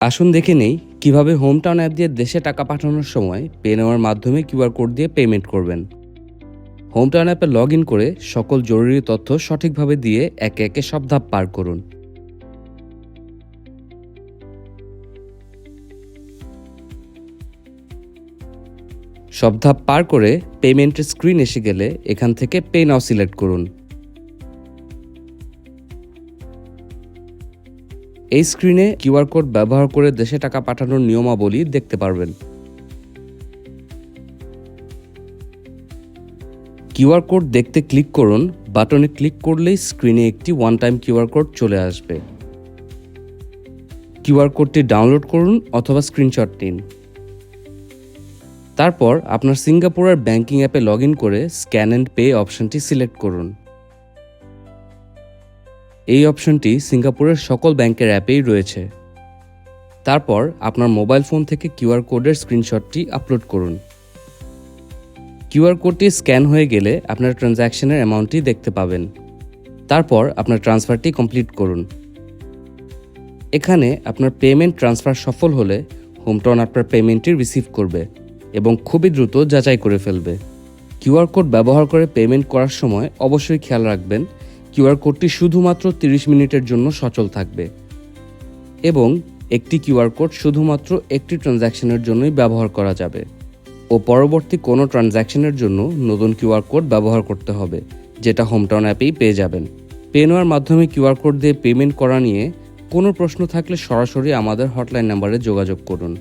আসুন দেখে নেই কীভাবে হোম টাউন অ্যাপ দিয়ে দেশে টাকা পাঠানোর সময় পে নেওয়ার মাধ্যমে কিউআর কোড দিয়ে পেমেন্ট করবেন। হোম টাউন অ্যাপে লগ ইন করে সকল জরুরি তথ্য সঠিকভাবে দিয়ে একে একে সব ধাপ পার করুন। সব ধাপ পার করে পেমেন্টের স্ক্রিন এসে গেলে এখান থেকে পে নাও সিলেক্ট করুন। এই স্ক্রিনে কিউআর কোড ব্যবহার করে দেশে টাকা পাঠানোর নিয়মাবলী দেখতে পারবেন। কিউআর কোড দেখতে ক্লিক করুন, বাটনে ক্লিক করলেই স্ক্রিনে একটি ওয়ান টাইম কিউআর কোড চলে আসবে। কিউআর কোডটি ডাউনলোড করুন অথবা স্ক্রিনশট নিন। তারপর আপনার সিঙ্গাপুরের ব্যাংকিং অ্যাপে লগ করে স্ক্যান অ্যান্ড পে অপশনটি সিলেক্ট করুন। এই অপশনটি সিঙ্গাপুরের সকল ব্যাংকের অ্যাপেই রয়েছে। তারপর আপনার মোবাইল ফোন থেকে কিউআর কোডের স্ক্রিনশটটি আপলোড করুন। কিউআর কোডটি স্ক্যান হয়ে গেলে আপনার ট্রানজ্যাকশনের অ্যামাউন্টটি দেখতে পাবেন। তারপর আপনার ট্রান্সফারটি কমপ্লিট করুন। এখানে আপনার পেমেন্ট ট্রান্সফার সফল হলে হোমটন আপনার পেমেন্টটি রিসিভ করবে এবং খুবই দ্রুত যাচাই করে ফেলবে। কিউআর কোড ব্যবহার করে পেমেন্ট করার সময় অবশ্যই খেয়াল রাখবেন কিউআর কোডটি শুধুমাত্র 30 মিনিটের জন্য সচল থাকবে। এবং একটি কিউআর কোড শুধুমাত্র একটি ট্রানজ্যাকশনের জন্যই ব্যবহার করা যাবে। ও পরবর্তী কোনো ট্রানজ্যাকশনের জন্য নতুন কিউআর কোড ব্যবহার করতে হবে, যেটা হোমটাউন অ্যাপেই পেয়ে যাবেন। পে নেওয়ার মাধ্যমে কিউআর কোড দিয়ে পেমেন্ট করা নিয়ে কোনো প্রশ্ন থাকলে সরাসরি আমাদের হটলাইন নাম্বারে যোগাযোগ করুন।